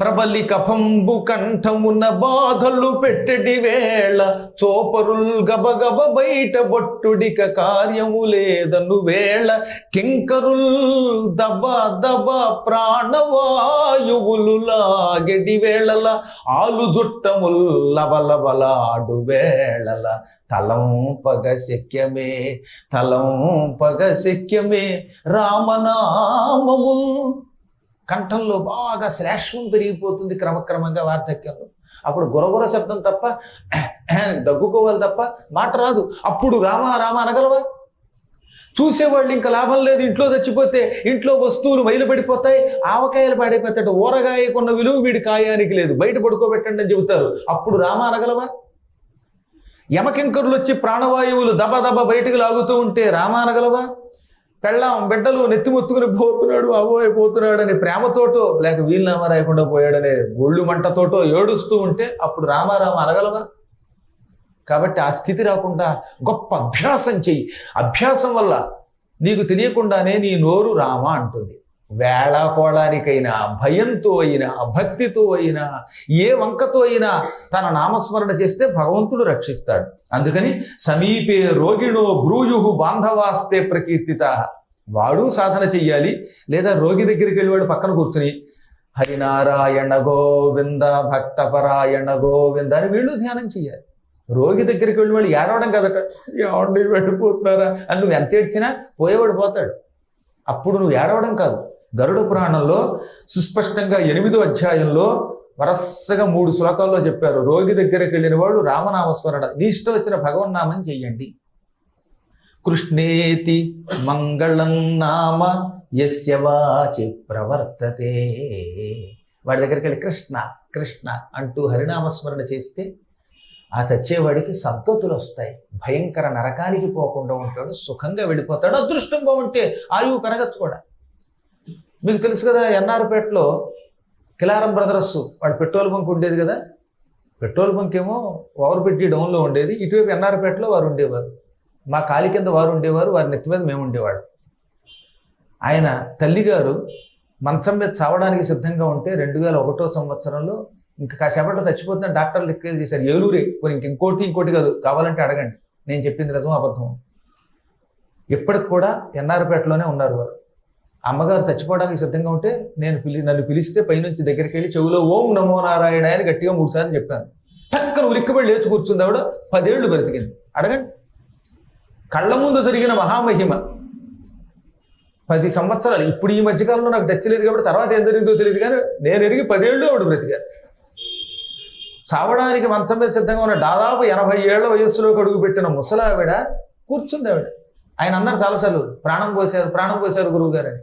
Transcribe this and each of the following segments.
ప్రబలిక పంబు కంఠమున బాధలు పెట్టడి వేళ చోపరుల్ గబగబ బయట బొట్టుడిక కార్యము లేదను వేళ కింకరుల్ దబ దబ ప్రాణవాయువులు లాగెడి వేళల ఆలు జుట్టముల్ లవలవలాడు వేళల. తలం పగ శక్యమే తలం పగ శక్యమే రామనామము కంఠంలో బాగా శ్రేష్ఠం పెరిగిపోతుంది క్రమక్రమంగా వార్ధక్యంలో. అప్పుడు గురగుర శబ్దం తప్ప దగ్గుకోవాలి తప్ప మాట రాదు. అప్పుడు రామ రామ అనగలవా? చూసేవాళ్ళు ఇంకా లాభం లేదు ఇంట్లో చచ్చిపోతే ఇంట్లో వస్తువులు మైలు పడిపోతాయి ఆవకాయలు పాడైపోతాడు ఊరగాయకున్న విలువ వీడి కాయానికి లేదు బయట పడుకోబెట్టండి అని చెబుతారు. అప్పుడు రామ అనగలవా? యమకింకరులు వచ్చి ప్రాణవాయువులు దబ దబ బయటకు లాగుతూ ఉంటే రామ అనగలవా? పెళ్ళాం బిడ్డలు నెత్తిమొత్తుకుని పోతున్నాడు అబోయ్ పోతున్నాడు అని ప్రేమతోటో లేక వీలునామా రాయకుండా పోయాడనే ఒళ్ళు మంటతోటో ఏడుస్తూ ఉంటే అప్పుడు రామారామ అనగలవా? కాబట్టి ఆ స్థితి రాకుండా గొప్ప అభ్యాసం చెయ్యి. అభ్యాసం వల్ల నీకు తెలియకుండానే నీ నోరు రామ అంటుంది. వేళాకోళానికైనా భయంతో అయినా భక్తితో అయినా ఏ వంకతో అయినా తన నామస్మరణ చేస్తే భగవంతుడు రక్షిస్తాడు. అందుకని సమీపే రోగిణో బ్రూయు బాంధవాస్తే ప్రకీర్తిత. వాడు సాధన చెయ్యాలి లేదా రోగి దగ్గరికి వెళ్ళి వాడు పక్కన కూర్చుని హరినారాయణ గోవింద భక్తపరాయణ గోవింద అని వీళ్ళు ధ్యానం చేయాలి రోగి దగ్గరికి వెళ్ళి వాళ్ళు ఏడవడం కదట ఏమండి వెళ్ళిపోతున్నారా? అని నువ్వు ఎంత ఏడ్చినా పోయేవాడు పోతాడు. అప్పుడు నువ్వు ఏడవడం కాదు. గరుడ పురాణంలో సుస్పష్టంగా ఎనిమిదో అధ్యాయంలో వరసగా మూడు శ్లోకాల్లో చెప్పారు. రోగి దగ్గరికి వెళ్ళిన వాడు రామనామస్మరణ నీ ఇష్టం వచ్చిన భగవన్నామం చెయ్యండి. కృష్ణేతి మంగళం నామ యస్య వాచి ప్రవర్తతే వాడి దగ్గరికి వెళ్ళి కృష్ణ కృష్ణ అంటూ హరినామస్మరణ చేస్తే ఆ చచ్చేవాడికి సద్గతులు వస్తాయి. భయంకర నరకానికి పోకుండా ఉంటాడు సుఖంగా వెళ్ళిపోతాడు అదృష్టం బాగుంటే ఆయువు పెరగచ్చు కూడా మీకు తెలుసు కదా ఎన్ఆర్పేటలో కిలారం బ్రదర్స్ వాడు పెట్రోల్ బంక్ ఉండేది కదా? పెట్రోల్ బంక్ ఏమో ఓవర్ పెట్టి డౌన్లో ఉండేది ఇటువైపు ఎన్ఆర్పేటలో వారు ఉండేవారు. మా కాలి కింద వారు ఉండేవారు వారి నెత్తి మీద మేము ఉండేవాడు ఆయన తల్లిగారు మంచం మీద చావడానికి సిద్ధంగా ఉంటే రెండు వేల ఒకటో సంవత్సరంలో ఇంకా కాసేపట్లో చచ్చిపోతున్న డాక్టర్లు లెక్క చేశారు. ఏలూరే పోనీ ఇంక ఇంకోటి ఇంకోటి కాదు కావాలంటే అడగండి. నేను చెప్పింది నిజం అబద్ధం ఇప్పటికి కూడా ఎన్ఆర్పేటలోనే ఉన్నారు వారు. అమ్మగారు చచ్చిపోవడానికి సిద్ధంగా ఉంటే నేను పిలి నన్ను పిలిస్తే పైనుంచి దగ్గరికి వెళ్ళి చెవిలో ఓం నమో నారాయణ అని గట్టిగా మూడుసార్లు చెప్పాను. టక్కన ఉలిక్కిపడి లేచి కూర్చుంది ఆవిడ పదేళ్ళు బ్రతికింది. అడగండి. కళ్ళ ముందు జరిగిన మహామహిమ. పది సంవత్సరాలు. ఇప్పుడు ఈ మధ్యకాలంలో నాకు టచ్ లేదు కాబట్టి తర్వాత ఏం జరిగిందో తెలియదు కానీ నేను ఎరిగి పదేళ్ళు ఆవిడ బ్రతికారు చావడానికి మంచం మీద సిద్ధంగా ఉన్న దాదాపు ఎనభై ఏళ్ళ వయస్సులోకి అడుగుపెట్టిన ముసలావిడ కూర్చుంది ఆవిడ. ఆయన అన్నారు చాలాసార్లు ప్రాణం పోసారు ప్రాణం పోసారు గురువు గారని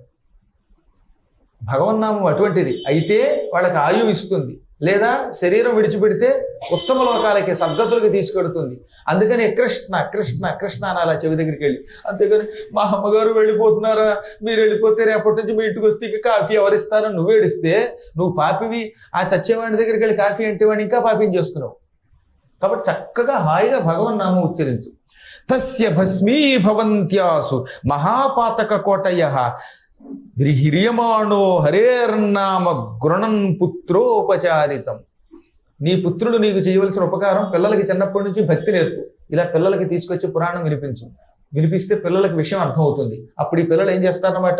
భగవన్నామం అటువంటిది. అయితే వాళ్ళకి ఆయువు ఇస్తుంది. లేదా శరీరం విడిచిపెడితే ఉత్తమ లోకాలకి సద్గతులకి తీసుకెడుతుంది. అందుకని కృష్ణ కృష్ణ కృష్ణ అని అలా చెవి దగ్గరికి వెళ్ళి అంతేగాని మా అమ్మగారు వెళ్ళిపోతున్నారా? మీరు వెళ్ళిపోతే రేపటి నుంచి మీ ఇంటికి వస్తే కాఫీ ఎవరిస్తారని నువ్వు ఏడిస్తే నువ్వు పాపివి ఆ చచ్చేవాడి దగ్గరికి వెళ్ళి కాఫీ అంటే వాడిని ఇంకా పాపిం చేస్తున్నావు? కాబట్టి చక్కగా హాయిగా భగవన్నామం ఉచ్చరించు. తస్య భస్మీభవంత్యాసు మహాపాతక కోటయ హ్రియమాణో హరేర్నామ గృణన్ పుత్రోపచారితం. నీ పుత్రుడు నీకు చేయవలసిన ఉపకారం పిల్లలకి చిన్నప్పటి నుంచి భక్తి లేదు. ఇలా పిల్లలకి తీసుకొచ్చి పురాణం వినిపించు. వినిపిస్తే పిల్లలకి విషయం అర్థమవుతుంది. అప్పుడు ఈ పిల్లలు ఏం చేస్తారన్నమాట?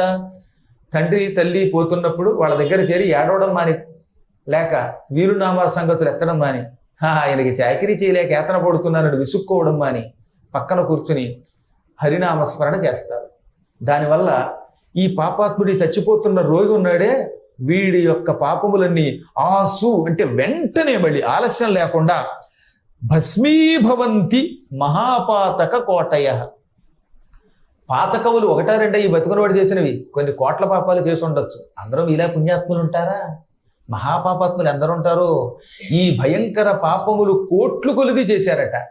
తండ్రి తల్లి పోతున్నప్పుడు వాళ్ళ దగ్గర చేరి ఏడవడం మాని లేక వీరునామా సంగతులు ఎత్తడం మాని ఆయనకి చాకరీ చేయలేక ఏతన పడుతున్నానని విసుక్కోవడం మాని పక్కన కూర్చుని హరినామస్మరణ చేస్తారు. దానివల్ల ఈ పాపాత్ముడి చచ్చిపోతున్న రోగి ఉన్నాడే వీడి యొక్క పాపములన్నీ ఆసు అంటే వెంటనే మళ్ళీ ఆలస్యం లేకుండా భస్మీభవంతి మహాపాతక కోటయ. పాతకవులు ఒకటా రెండా ఈ బతుకునవాడు చేసినవి. కొన్ని కోట్ల పాపాలు చేసి ఉండొచ్చు. అందరూ ఇలా పుణ్యాత్ములు ఉంటారా? మహాపాపాత్ములు ఎందరు ఉంటారు. ఈ భయంకర పాపములు కోట్లు కొలిది చేశారట.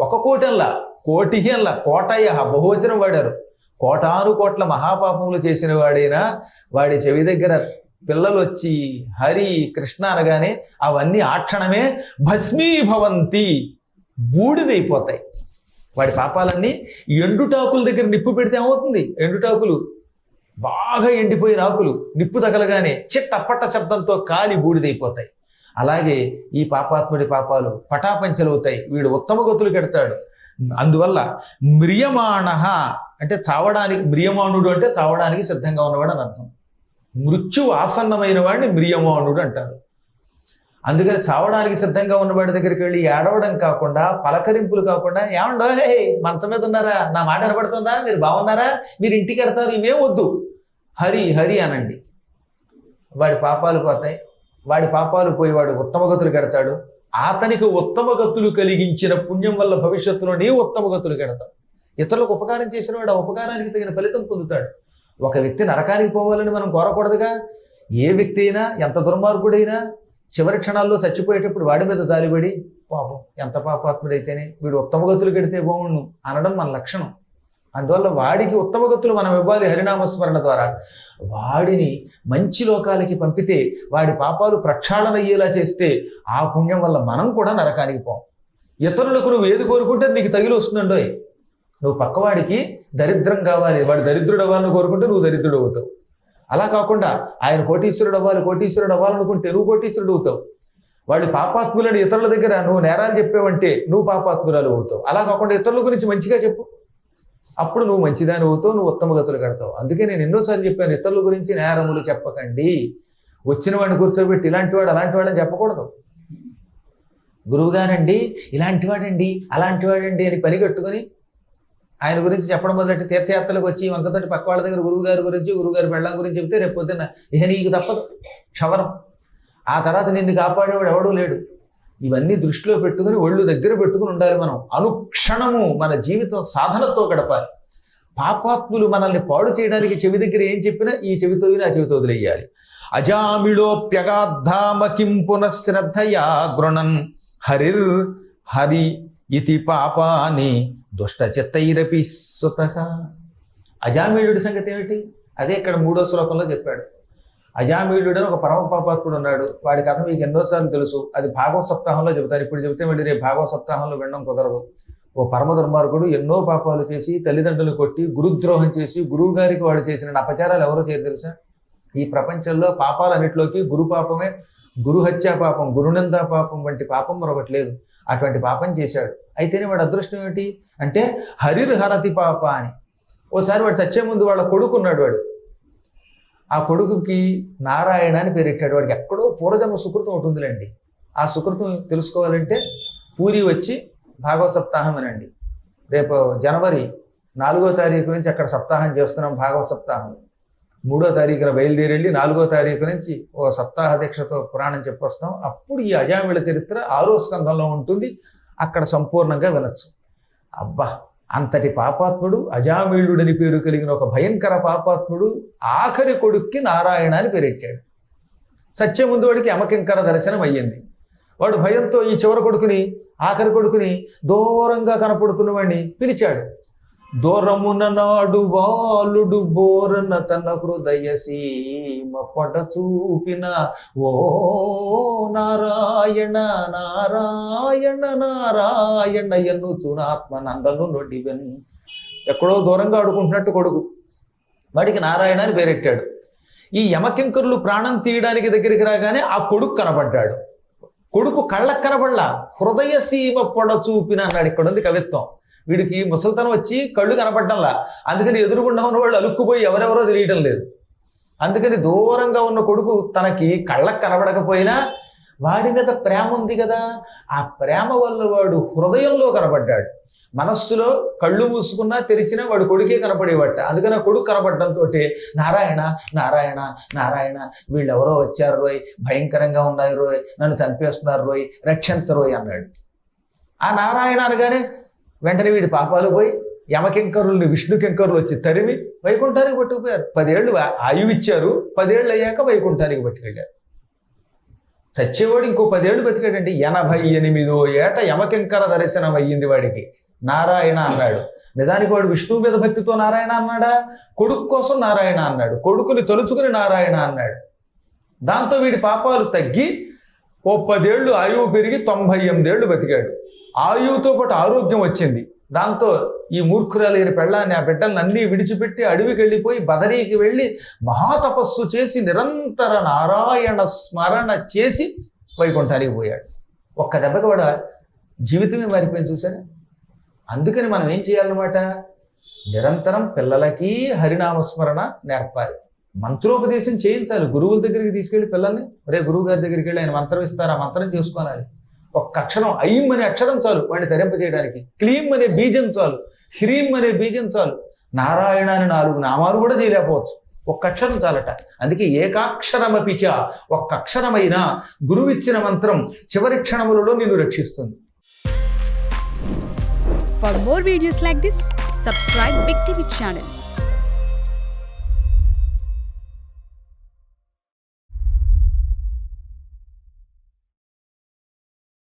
ఒక కోటల్లా కోటి అల్లా కోటయ్య బహువచనం వాడారు. కోటాను కోట్ల మహాపాపములు చేసిన వాడైనా వాడి చెవి దగ్గర పిల్లలు వచ్చి హరి కృష్ణ అనగానే అవన్నీ ఆ క్షణమే భస్మీభవంతి బూడిదైపోతాయి. వాడి పాపాలన్నీ ఎండుటాకుల దగ్గర నిప్పు పెడితే ఏమవుతుంది? ఎండుటాకులు బాగా ఎండిపోయిన ఆకులు నిప్పు తగలగానే చిట్టపట్ట శబ్దంతో కాలి బూడిదైపోతాయి. అలాగే ఈ పాపాత్ముడి పాపాలు పటాపంచలవుతాయి. వీడు ఉత్తమ గతులు కెడతాడు. అందువల్ల మ్రియమాణ అంటే చావడానికి మ్రియమాణుడు అంటే చావడానికి సిద్ధంగా ఉన్నవాడు అని అర్థం. మృత్యు ఆసన్నమైన వాడిని మ్రియమాణుడు అంటారు. అందుకని చావడానికి సిద్ధంగా ఉన్నవాడి దగ్గరికి వెళ్ళి ఏడవడం కాకుండా పలకరింపులు కాకుండా ఏమండో? హే మంచం మీద ఉన్నారా? నా మాట వినపడుతుందా? మీరు బాగున్నారా? మీరు ఇంటికి వెడతారు ఇవే వద్దు. హరి హరి అనండి. వాడి పాపాలు పోతాయి. వాడి పాపాలు పోయి వాడు ఉత్తమ గతులు కడతాడు. అతనికి ఉత్తమ గతులు కలిగించిన పుణ్యం వల్ల భవిష్యత్తులో నీ ఉత్తమ గతులు కడతావు. ఇతరులకు ఉపకారం చేసిన వాడు ఆ ఉపకారానికి తగిన ఫలితం పొందుతాడు. ఒక వ్యక్తి నరకానికి పోవాలని మనం కోరకూడదుగా. ఏ వ్యక్తి అయినా ఎంత దుర్మార్గుడైనా చివరి క్షణాల్లో చచ్చిపోయేటప్పుడు వాడి మీద జాలిపడి పాపం ఎంత పాపాత్ముడైతేనే వీడు ఉత్తమ గతులు కడితే బాగుండు అనడం మన లక్షణం. అందువల్ల వాడికి ఉత్తమ గతులు మనం ఇవ్వాలి హరినామస్మరణ ద్వారా. వాడిని మంచి లోకాలకి పంపితే వాడి పాపాలు ప్రక్షాళన అయ్యేలా చేస్తే ఆ పుణ్యం వల్ల మనం కూడా నరకానికి పోం. ఇతరులకు నువ్వు ఏది కోరుకుంటే నీకు తగిలి వస్తుందండోయ్. నువ్వు పక్కవాడికి దరిద్రం కావాలి. వాడు దరిద్రుడు అవ్వాలని కోరుకుంటే నువ్వు దరిద్రుడు అవుతావు. అలా కాకుండా ఆయన కోటీశ్వరుడు అవ్వాలి కోటీశ్వరుడు అవ్వాలనుకుంటే నువ్వు కోటీశ్వరుడు అవుతావు. వాడి పాపాత్ములని ఇతరుల దగ్గర నువ్వు నేరాలు చెప్పావంటే నువ్వు పాపాత్మురాలు అవుతావు. అలా కాకుండా ఇతరుల గురించి మంచిగా చెప్పు. అప్పుడు నువ్వు మంచిదాని అవుతావు నువ్వు ఉత్తమ గతులు కడతావు. అందుకే నేను ఎన్నోసార్లు చెప్పాను ఇతరుల గురించి నేరములు చెప్పకండి. వచ్చిన వాడిని కూర్చోబెట్టి ఇలాంటి వాడు అలాంటి వాడని చెప్పకూడదు. గురువుగారండి ఇలాంటి వాడండి అలాంటి వాడండి అని పని కట్టుకొని ఆయన గురించి చెప్పడం మొదలెట్టి తీర్థయాత్రలకు వచ్చి వంకతోటి పక్క వాళ్ళ దగ్గర గురువుగారి గురించి గురువుగారి పెళ్ళం గురించి చెప్తే రేపు పొద్దున్న ఇక నీకు తప్పదు. క్షవరం. ఆ తర్వాత నిన్ను కాపాడేవాడు ఎవడూ లేడు. ఇవన్నీ దృష్టిలో పెట్టుకుని ఒళ్ళు దగ్గర పెట్టుకుని ఉండాలి మనం. అనుక్షణము మన జీవితం సాధనతో గడపాలి. పాపాత్ములు మనల్ని పాడు చేయడానికి చెవి దగ్గర ఏం చెప్పినా ఈ చెవితో ఆ చెవితో వదిలేయాలి. అజామిళోప్యగాధామ కిం పునఃశ్రద్ధయా గృణన్ హరిర్ హరి ఇతి పాపాని దుష్ట చిత్తైరపి సుత అజామీయుడి సంగతి ఏమిటి? అదే ఇక్కడ మూడో శ్లోకంలో చెప్పాడు. అజామీయుడు అని ఒక పరమ పాపాత్ముడు ఉన్నాడు. వాడి కథ మీకు ఎన్నోసార్లు తెలుసు. అది భాగవత సప్తాహంలో చెబుతారు ఇప్పుడు చెబితే మళ్ళీ రేపు భాగవత సప్తాహంలో వినడం కుదరదు. ఓ పరమ దుర్మార్గుడు ఎన్నో పాపాలు చేసి తల్లిదండ్రులు కొట్టి గురుద్రోహం చేసి గురువు గారికి వాడు చేసిన అపచారాలు ఎవరో చేయరు తెలుసా? ఈ ప్రపంచంలో పాపాలన్నింటిలోకి గురు పాపమే గురు హత్యా పాపం గురునందా పాపం వంటి పాపం మరొకటి లేదు. అటువంటి పాపం చేశాడు. అయితేనే వాడు అదృష్టం ఏమిటి? అంటే హరిర్ హరతి పాప అని. ఓసారి వాడు చచ్చే ముందు వాళ్ళ కొడుకున్నాడు వాడు. ఆ కొడుకుకి నారాయణ అని పేరెట్టాడు వాడికి ఎక్కడో పూర్వజన్మ సుకృతం ఉంటుందిలేండి ఆ సుకృతం తెలుసుకోవాలంటే పూరి వచ్చి భాగవత సప్తాహం అనండి. రేపు జనవరి నాలుగో తారీఖు నుంచి అక్కడ సప్తాహం చేస్తున్నాం భాగవత సప్తాహం. మూడో తారీఖున బయలుదేరి వెళ్ళి నాలుగో తారీఖు నుంచి ఓ సప్తాహ దీక్షతో పురాణం చెప్పొస్తాం. అప్పుడు ఈ అజామిళ చరిత్ర ఆరో స్కంధంలో ఉంటుంది. అక్కడ సంపూర్ణంగా వినొచ్చు. అబ్బా అంతటి పాపాత్ముడు అజామీళుడని పేరు కలిగిన ఒక భయంకర పాపాత్ముడు ఆఖరి కొడుక్కి నారాయణ అని పేరెట్టాడు. సత్య ముందు వాడికి అమకింకర దర్శనం అయ్యింది. వాడు భయంతో ఈ చివరి కొడుకుని ఆఖరి కొడుకుని దూరంగా కనపడుతున్న వాడిని పిలిచాడు. దూరమున నాడు బాలుడు బోరన తన హృదయ సీమ పట చూపిన ఓ నారాయణ నారాయణ నారాయణ ఎన్నుచునాత్మ నందను నొడివెన్ ఎక్కడో దూరంగా ఆడుకుంటున్నట్టు కొడుకు. వాడికి నారాయణ అని పేరెట్టాడు. ఈ యమకింకరులు ప్రాణం తీయడానికి దగ్గరికి రాగానే ఆ కొడుకు కనబడ్డాడు. కొడుకు కళ్ళకు కనబడలా. హృదయ సీమ పొడ చూపిన అన్నాడు ఇక్కడ ఉంది కవిత్వం. వీడికి ముసలితనం వచ్చి కళ్ళు కనపడటంలా అందుకని ఎదురుగుండా ఉన్న వాళ్ళు అలుక్కుపోయి ఎవరెవరో తెలియటం లేదు. అందుకని దూరంగా ఉన్న కొడుకు తనకి కళ్ళకు కనబడకపోయినా వాడి మీద ప్రేమ ఉంది కదా. ఆ ప్రేమ వల్ల వాడు హృదయంలో కనబడ్డాడు. మనస్సులో కళ్ళు మూసుకున్నా తెరిచినా వాడు కొడుకే కనపడేవాట. అందుకని ఆ కొడుకు కనపడడంతో నారాయణ నారాయణ నారాయణ వీళ్ళెవరో వచ్చారు రోయ్ భయంకరంగా ఉన్నాయి రోయ్ నన్ను చంపేస్తున్నారు రోయ్ రక్షించరోయ్ అన్నాడు. ఆ నారాయణ అనగానే వెంటనే వీడి పాపాలు పోయి యమకింకరుల్ని విష్ణు కింకరులు వచ్చి తరిమి వైకుంఠానికి పట్టుకుపోయారు. పదేళ్ళు ఆయువిచ్చారు. పదేళ్ళు అయ్యాక వైకుంఠానికి పట్టుకెళ్ళారు. చచ్చేవాడు ఇంకో పదేళ్ళు బతికాడండి. ఎనభై ఎనిమిదో ఏట యమకింకర దర్శనం అయ్యింది వాడికి. నారాయణ అన్నాడు. నిజానికి వాడు విష్ణువు మీద భక్తితో నారాయణ అన్నాడా? కొడుకు కోసం నారాయణ అన్నాడు. కొడుకుని తొలుచుకుని నారాయణ అన్నాడు. దాంతో వీడి పాపాలు తగ్గి ఓ పదేళ్ళు ఆయువు పెరిగి తొంభై ఎనిమిదేళ్ళు బతికాడు. ఆయువుతో పాటు ఆరోగ్యం వచ్చింది. దాంతో ఈ మూర్ఖురాలైన పెళ్ళాన్ని ఆ బిడ్డలను అన్నీ విడిచిపెట్టి అడవికి వెళ్ళిపోయి బదరీకి వెళ్ళి మహాతపస్సు చేసి నిరంతర నారాయణ స్మరణ చేసి వైకుంఠానికి పోయాడు. ఒక్క దెబ్బకి కూడా జీవితమే మారిపోయింది చూసారా అందుకని మనం ఏం చేయాలన్నమాట? నిరంతరం పిల్లలకి హరినామస్మరణ నేర్పాలి. మంత్రోపదేశం చేయించాలి. గురువుల దగ్గరికి తీసుకెళ్ళి పిల్లల్ని రే గురువు గారి దగ్గరికి వెళ్ళి ఆయన మంత్రం ఇస్తారు? ఆ మంత్రం చేసుకోవాలి ఒక్క అక్షరం ఐం అనే అక్షరం చాలు వాడిని ధరింపజేయడానికి క్లీం అనే బీజం చాలు. హ్రీం అనే బీజం చాలు. నారాయణ అని నాలుగు నామాలు కూడా చేయలేకపోవచ్చు. ఒక్క అక్షరం చాలట. అందుకే ఏకాక్షరమపిచ ఒక్క అక్షరమైన గురువిచ్చిన మంత్రం చివరి క్షణములలో నిన్ను రక్షిస్తుంది. For more videos like this subscribe big TV channel